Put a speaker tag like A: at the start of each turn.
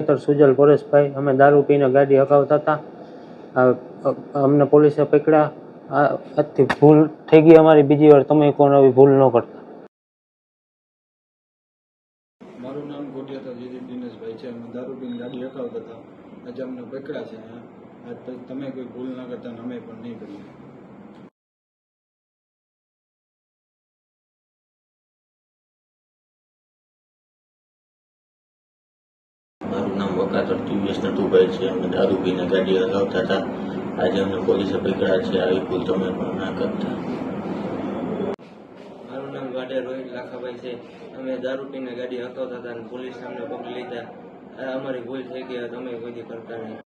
A: Doctor Sujal પરેશભાઈ, અમે દારૂ પીને ગાડી હકાવતા હતા. અમને પોલીસે પકડ્યા. આજથી ભૂલ થઈ ગઈ અમારી બીજી વાર. તમે કોણ આવી ભૂલ ન કરતા.
B: ભૂલ ના કરતા અમે પણ નહીં કરીએ.
C: નામ વકાતર દિવ્યેશ નટુભાઈ છે. અમે દારૂ પીને ગાડી હલાવતા હતા. આજે અમને પોલીસે પકડ્યા છે. આવી ભૂલ તમે પણ ના કરતા.
D: મારું નામ ગાડે રોહિત લાખાભાઈ છે. અમે દારૂ પીને ગાડી હકાવતા હતા અને પોલીસ સામે પકડી લીધા. અમારી ભૂલ થઈ ગઈ. તમે કોઈ કરતા નહીં.